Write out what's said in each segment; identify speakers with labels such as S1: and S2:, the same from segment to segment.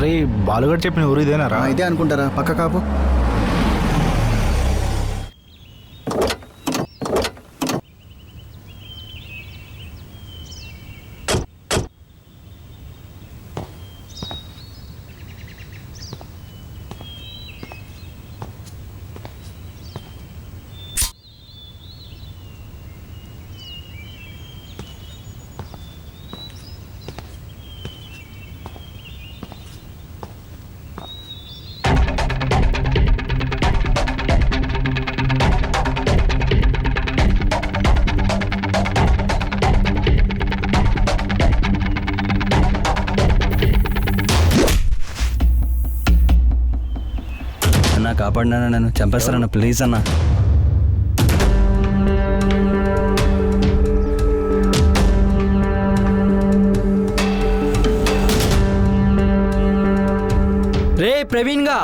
S1: రే బాలుగారు చెప్పిన ఊరు ఇదేనారా
S2: ఇదే అనుకుంటారా? పక్క కాపు.
S3: కాపాడినా నన్ను? చంపేస్తారన్న ప్లీజ్ అన్న.
S4: రే ప్రవీణ్గా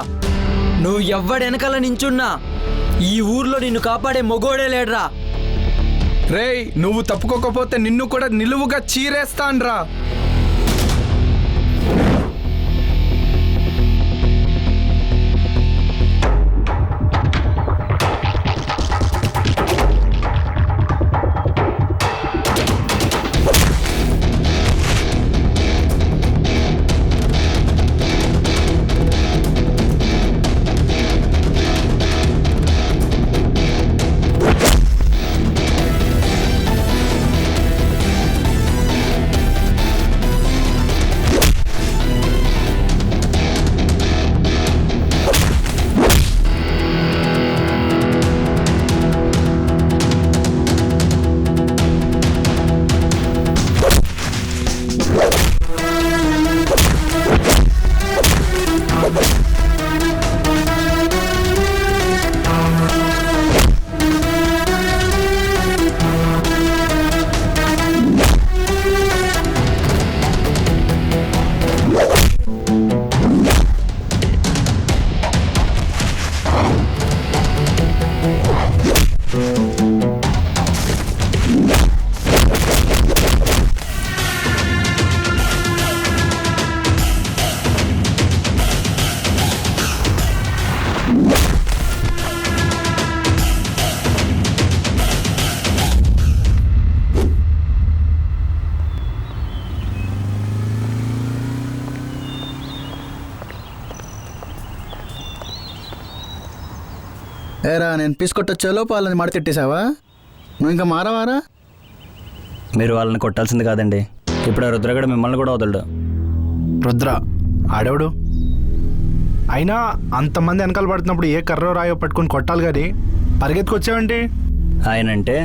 S4: నువ్వు ఎవ్వడు వెనకాల నించున్నా? ఈ ఊర్లో నిన్ను కాపాడే మొగోడే లేడ్రా.
S5: రేయ్ నువ్వు తప్పుకోకపోతే నిన్ను కూడా నిలువుగా చీరేస్తాన్రా.
S2: ఏరా నేను పీసుకొట్టొచ్చేలో వాళ్ళని మడతెట్టేశావా నువ్వు ఇంకా మారవారా?
S3: మీరు వాళ్ళని కొట్టాల్సింది కాదండి. ఇప్పుడు ఆ రుద్రగడ మిమ్మల్ని కూడా వదలడు.
S1: రుద్ర ఆడేవుడు? అయినా అంతమంది వెనకాల పడుతున్నప్పుడు ఏ కర్రో రాయో పట్టుకొని కొట్టాలి కానీ పరిగెత్తుకొచ్చావండి
S3: ఆయన అంటే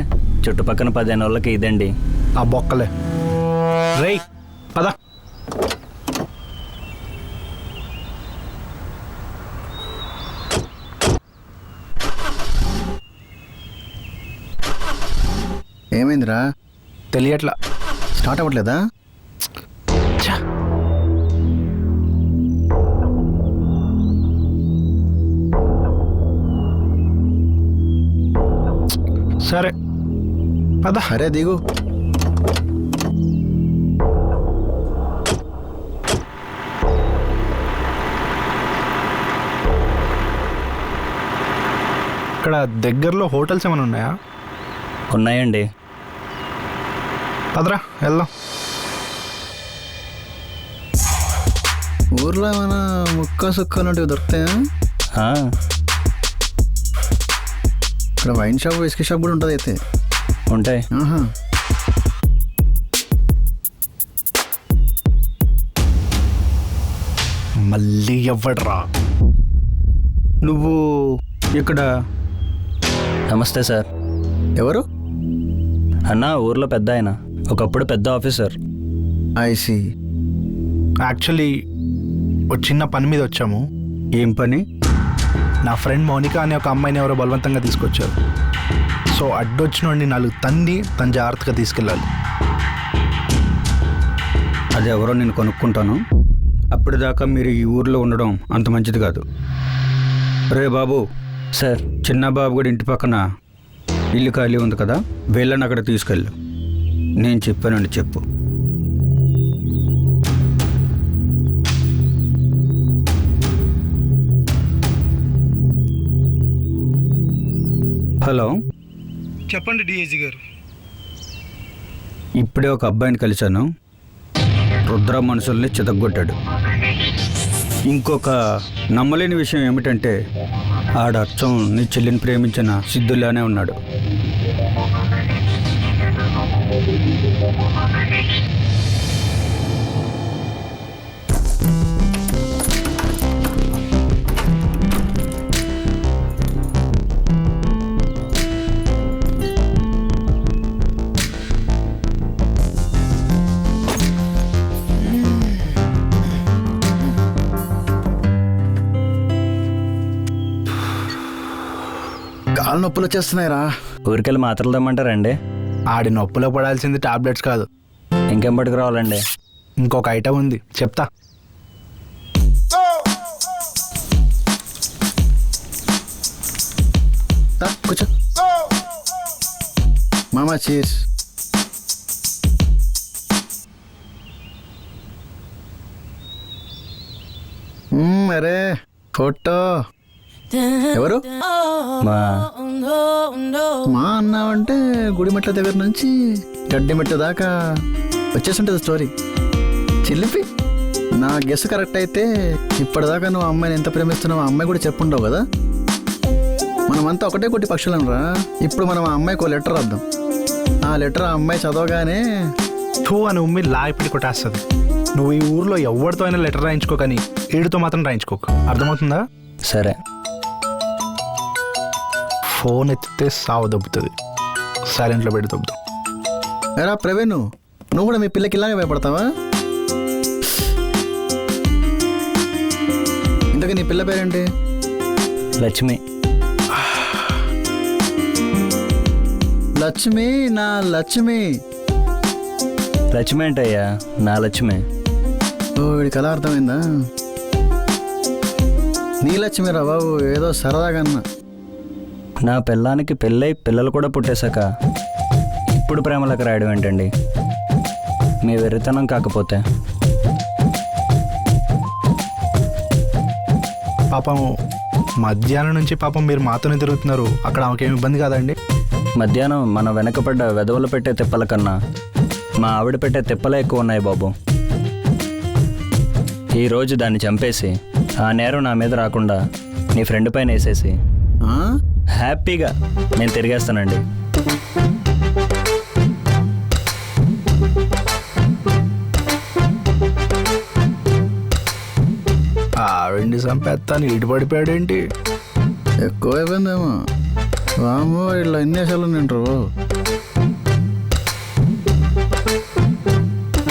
S3: చుట్టుపక్కల పదిహేను వాళ్ళకి ఇదండి.
S1: ఆ బొక్కలే. రేయ్ పద.
S2: ఏమైందిరా
S1: తెలియట్లా.
S2: స్టార్ట్ అవ్వట్లేదా?
S1: సరే. పద.
S2: అరే దిగు.
S1: ఇక్కడ దగ్గరలో హోటల్స్ ఏమైనా ఉన్నాయా?
S3: ఉన్నాయండి.
S1: పదరా వెళ్దాం.
S2: ఊర్లో ఏమైనా ముక్క సుక్క లాంటివి దొరుకుతాయా?
S3: ఆ,
S2: ఇక్కడ వైన్ షాప్ విస్కీ షాప్ కూడా ఉంటుంది అయితే.
S3: ఉంటాయి.
S2: ఆహా.
S1: మళ్ళీ ఎవ్వడ్రా?
S6: నువ్వు ఇక్కడ
S3: నమస్తే సార్.
S2: ఎవరు?
S3: అన్న ఊర్లో పెద్ద ఆయన ఒకప్పుడు పెద్ద ఆఫీసర్.
S2: ఐసి
S1: యాక్చువల్లీ ఒక చిన్న పని మీద వచ్చాము.
S6: ఏం పని?
S1: నా ఫ్రెండ్ మౌనిక అనే ఒక అమ్మాయిని ఎవరో బలవంతంగా తీసుకొచ్చారు. సో అడ్డొచ్చినోడిని నాలుగు తంది తన జాగ్రత్తగా తీసుకెళ్ళాలి.
S6: అది ఎవరో నేను కొనుక్కుంటాను. అప్పటిదాకా మీరు ఈ ఊర్లో ఉండడం అంత మంచిది కాదు. రే బాబు.
S3: సార్.
S6: చిన్న బాబు కూడా ఇంటి పక్కన ఇల్లు ఖాళీ ఉంది కదా వెళ్ళని అక్కడ తీసుకెళ్ళు. నేను చెప్పానని చెప్పు. హలో.
S7: చెప్పండి డిఏజీ గారు.
S6: ఇప్పుడే ఒక అబ్బాయిని కలిశాను. రుద్ర మనుషుల్ని చితగ్గొట్టాడు. ఇంకొక నమ్మలేని విషయం ఏమిటంటే ఆడ అచ్చం నీ చెల్లిని ప్రేమించిన సిద్ధులానే ఉన్నాడు.
S2: కాళ్ళు నొప్పులు వచ్చేస్తున్నాయిరా.
S3: ఊరికెళ్ళి మాత్రలు తెమ్మంటారండి
S1: ఆడి నొప్పులో పడాల్సింది టాబ్లెట్స్ కాదు.
S3: ఇంకేం పట్టుకు రావాలండి?
S1: ఇంకొక ఐటమ్ ఉంది చెప్తా.
S2: దా, కూర్చో. మామా చీర్స్ మ్మ్, అరే ఫోటో. ఎవరు?
S3: మా
S2: మా అన్నావంటే గుడిమెట్ల దగ్గర నుంచి గడ్డి మెట్ల దాకా వచ్చేస్తుంటుంది స్టోరీ చిల్లిపి నా గెస్ కరెక్ట్ అయితే ఇప్పటిదాకా నువ్వు అమ్మాయిని ఎంత ప్రేమిస్తున్నావు అమ్మాయి కూడా చెప్పుండవు కదా? మనమంతా ఒకటే కొట్టి పక్షులం రా. ఇప్పుడు మనం ఆ అమ్మాయికి ఒక లెటర్ రాద్దాం. ఆ లెటర్ ఆ అమ్మాయి చదవగానే
S1: టూ అని ఉమ్మి లా ఇప్పటి కొట్టేస్తుంది. నువ్వు ఈ ఊర్లో ఎవరితో అయినా లెటర్ రాయించుకో కానీ ఈడితో మాత్రం రాయించుకోకు. అర్థమవుతుందా?
S3: సరే.
S1: ఫోన్ ఎత్తితే సావు దొబ్బుతుంది సైలెంట్లో పెట్టి దొబ్బుతాం
S2: ఎరా ప్రవీణ్ నువ్వు కూడా మీ పిల్లకి ఇలాగే భయపడతావా? ఇంతకీ నీ పిల్ల పేరేంటి?
S3: లక్ష్మి.
S2: లక్ష్మి నా లక్ష్మి.
S3: లక్ష్మి ఏంటయ్యా నా లక్ష్మి.
S2: ఓ వీడి కథ అర్థమైందా? నీ లక్ష్మి రా బాబు ఏదో సరదాగా అన్నా.
S3: నా పిల్లానికి పెళ్ళై పిల్లలు కూడా పుట్టేశాక ఇప్పుడు ప్రేమలకు రాయడం ఏంటండి? మీ వెర్రితనం కాకపోతే.
S1: పాపం మధ్యాహ్నం నుంచి పాపం మీరు మాతోనే తిరుగుతున్నారు. అక్కడ ఆమెకేం ఇబ్బంది కాదండి?
S3: మధ్యాహ్నం మన వెనకపడ్డ వెదవులు పెట్టే తిప్పల కన్నా మా ఆవిడ పెట్టే తిప్పలే ఎక్కువ ఉన్నాయి బాబు. ఈరోజు దాన్ని చంపేసి ఆ నేరం నా మీద రాకుండా నీ ఫ్రెండ్ పైన వేసేసి.
S2: ఆ?
S3: హ్యాపీగా నేను తిరిగేస్తానండి.
S1: ఆవిడ్ని చంపేస్తాను ఇటు పడిపోయాడేంటి?
S2: ఎక్కువ అయిపోయిందేమో. వామో ఇట్లా అన్ని వేషాలు నింటారు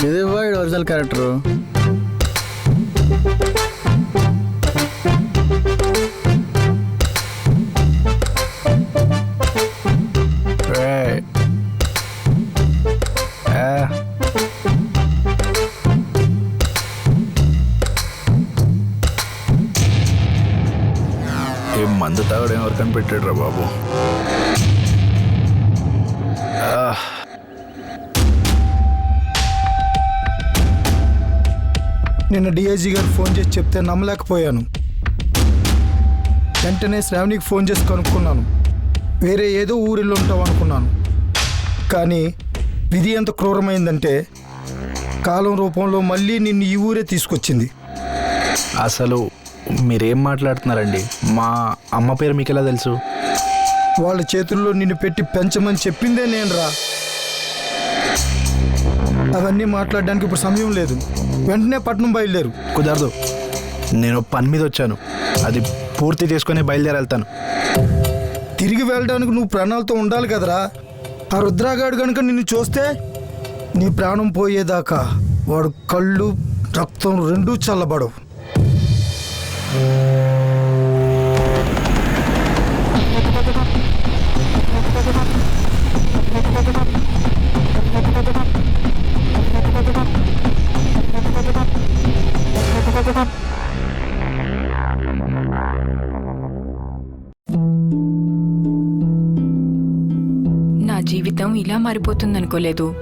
S2: ఇది వాడు ఒరిజినల్ క్యారెక్టరు.
S1: మందు తాగడం ఎవరు కనిపెట్టాడు రా బాబు
S7: నిన్న డిఐజీ గారు ఫోన్ చేసి చెప్తే నమ్మలేకపోయాను. వెంటనే శ్రావణికి ఫోన్ చేసి కనుక్కున్నాను. వేరే ఏదో ఊరిలో ఉంటావు అనుకున్నాను. కానీ విధి ఎంత క్రూరమైందంటే కాలం రూపంలో మళ్ళీ నిన్ను ఈ ఊరే తీసుకొచ్చింది.
S1: అసలు మీరేం మాట్లాడుతున్నారండి? మా అమ్మ పేరు మీకు ఎలా తెలుసు?
S7: వాళ్ళ చేతుల్లో నిన్ను పెట్టి పెంచమని చెప్పిందే నేను రా అవన్నీ మాట్లాడడానికి ఇప్పుడు సమయం లేదు. వెంటనే పట్నం బయలుదేరు.
S1: కుదరదు. నేను పని మీద వచ్చాను. అది పూర్తి చేసుకొని బయలుదేరి వెళ్తాను
S7: తిరిగి వెళ్ళడానికి నువ్వు ప్రాణాలతో ఉండాలి కదరా. ఆ రుద్రాగాడు కనుక నిన్ను చూస్తే నీ ప్రాణం పోయేదాకా వాడు కళ్ళు రక్తం రెండూ చల్లబడవు.
S8: నా జీవితం ఇలా మారిపోతుందనుకోలేదు.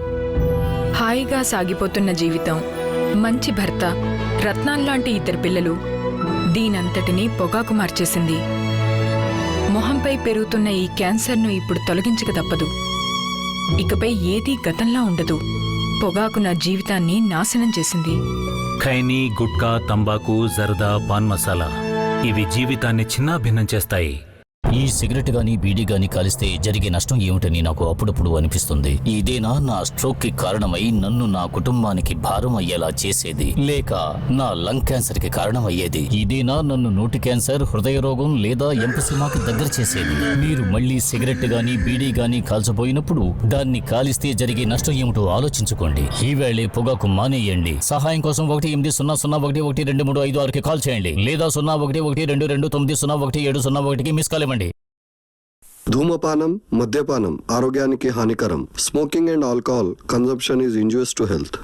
S8: హాయిగా సాగిపోతున్న జీవితం. మంచి భర్త రత్నాల్లాంటి ఇద్దరు పిల్లలు. దీనంతటినీ పొగాకు మార్చేసింది. మొహంపై పెరుగుతున్న ఈ క్యాన్సర్ను ఇప్పుడు తొలగించక తప్పదు. ఇకపై ఏదీ గతంలా ఉండదు. పొగాకు నా జీవితాన్ని నాశనం చేసింది.
S9: ఖైనీ గుట్కా తంబాకు జర్దా పాన్ మసాలా ఇవి జీవితాన్ని చిన్నాభిన్నం చేస్తాయి.
S10: ఈ సిగరెట్ గాని బీడీ గాని కాలిస్తే జరిగే నష్టం ఏమిటని నాకు అప్పుడప్పుడు అనిపిస్తుంది. ఇదేనా నా స్ట్రోక్కి కారణమై నన్ను నా కుటుంబానికి భారం అయ్యేలా చేసేది. లేక నా లంగ్ క్యాన్సర్కి కారణం అయ్యేది. ఇదేనా నన్ను నోటి క్యాన్సర్ హృదయ రోగం లేదా ఎంపసిమాకి దగ్గర చేసేది? మీరు మళ్ళీ సిగరెట్ గాని బీడీ గాని కాల్చబోయినప్పుడు దాన్ని కాలిస్తే జరిగే నష్టం ఏమిటో ఆలోచించుకోండి. ఈవేళే పొగాకు మానేయండి. సహాయం కోసం ఒకటి ఎనిమిది సున్నా సున్నా ఒకటి ఒకటి రెండు మూడు ఐదు ఆరుకి కాల్ చేయండి. లేదా సున్నా ఒకటి ఒకటి రెండు రెండు తొమ్మిది సున్నా ఒకటి ఏడు సున్నా ఒకటికి మిస్ కాల్ ఇవ్వండి.
S11: ధూమపానం మద్యపానం ఆరోగ్యానికి హానికరం smoking and alcohol consumption is injurious to health